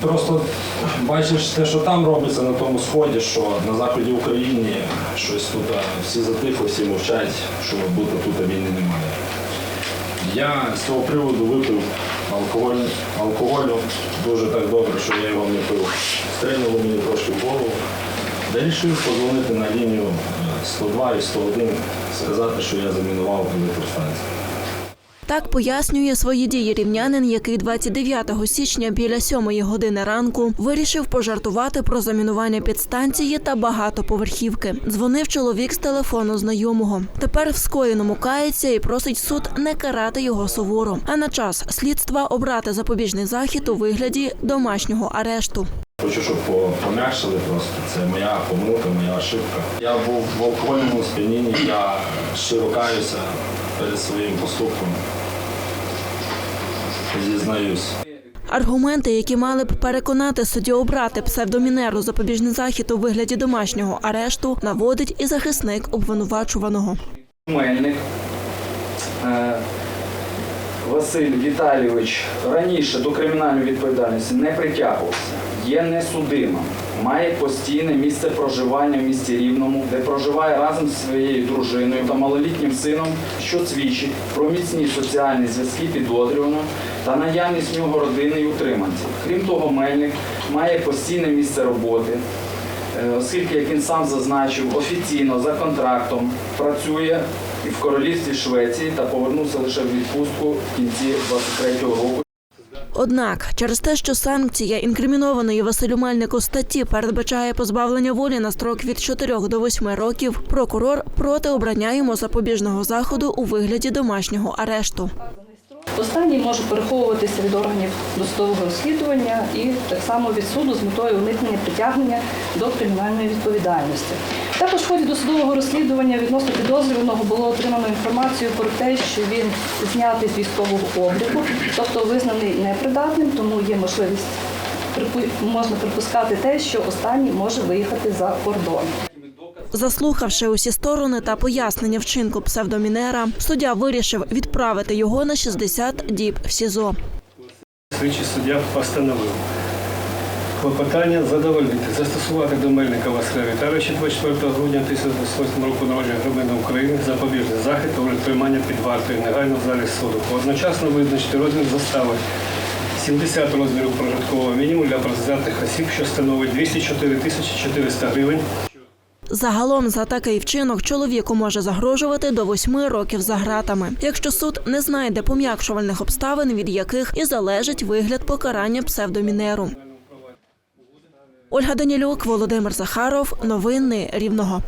Просто бачиш те, що там робиться на тому сході, що на заході України щось тут всі затихли, всі мовчать, що будто тут війни немає. Я з цього приводу випив алкоголь, алкоголю дуже так добре, що я його не пив. Стрельнуло мені трошки в голову. Вирішив подзвонити на лінію е, 102 і 101, сказати, що я замінував електростанцію. Так пояснює свої дії рівнянин, який 29 січня біля 7 години ранку вирішив пожартувати про замінування підстанції та багатоповерхівки. Дзвонив чоловік з телефону знайомого. Тепер в скоєному кається і просить суд не карати його суворо, а на час слідства обрати запобіжний захід у вигляді домашнього арешту. Хочу, щоб по- пом'якшили просто. Це моя помилка, моя ошибка. Я був в алкогольному сп'янінні, я щиро каюся перед своїм поступком. Зізнаюсь. Аргументи, які мали б переконати суддю обрати псевдомінеру запобіжний захід у вигляді домашнього арешту, наводить і захисник обвинувачуваного. Мельник е, Василь Віталійович раніше до кримінальної відповідальності не притягувався, є несудимим, має постійне місце проживання в місті Рівному, де проживає разом зі своєю дружиною та малолітнім сином, що свідчить про міцні соціальні зв'язки підозрюваного та наявність в нього родини і утриманців. Крім того, Мельник має постійне місце роботи, Е, оскільки, як він сам зазначив, офіційно за контрактом працює і в королівстві Швеції та повернувся лише в відпустку в кінці 23-го року. Однак, через те, що санкція інкримінованої Василю Мельнику статті передбачає позбавлення волі на строк від 4 до 8 років, прокурор проти обрання йому запобіжного заходу у вигляді домашнього арешту. Останній може переховуватися від органів досудового розслідування і так само від суду з метою уникнення притягнення до кримінальної відповідальності. Також в ході досудового розслідування відносно підозрюваного було отримано інформацію про те, що він знятий з військового обліку, тобто визнаний непридатним, тому є можливість можна припускати те, що останній може виїхати за кордон. Заслухавши усі сторони та пояснення вчинку псевдомінера, суддя вирішив відправити його на 60 діб в СІЗО. Слідчий суддя постановив клопотання задовольнити, застосувати до Мельника Василя Віталійовича 24 грудня 1908 року народження громадянина України запобіжний захід та тримання під вартою негайно в залі суду. Одночасно визначити розмір застави 70 розмірів прожиткового мінімуму для працездатних осіб, що становить 204 тисячі 400 гривень. Загалом за такий вчинок чоловіку може загрожувати до восьми років за гратами, якщо суд не знайде пом'якшувальних обставин, від яких і залежить вигляд покарання псевдомінеру. Ольга Данілюк, Володимир Захаров. Новини Рівного.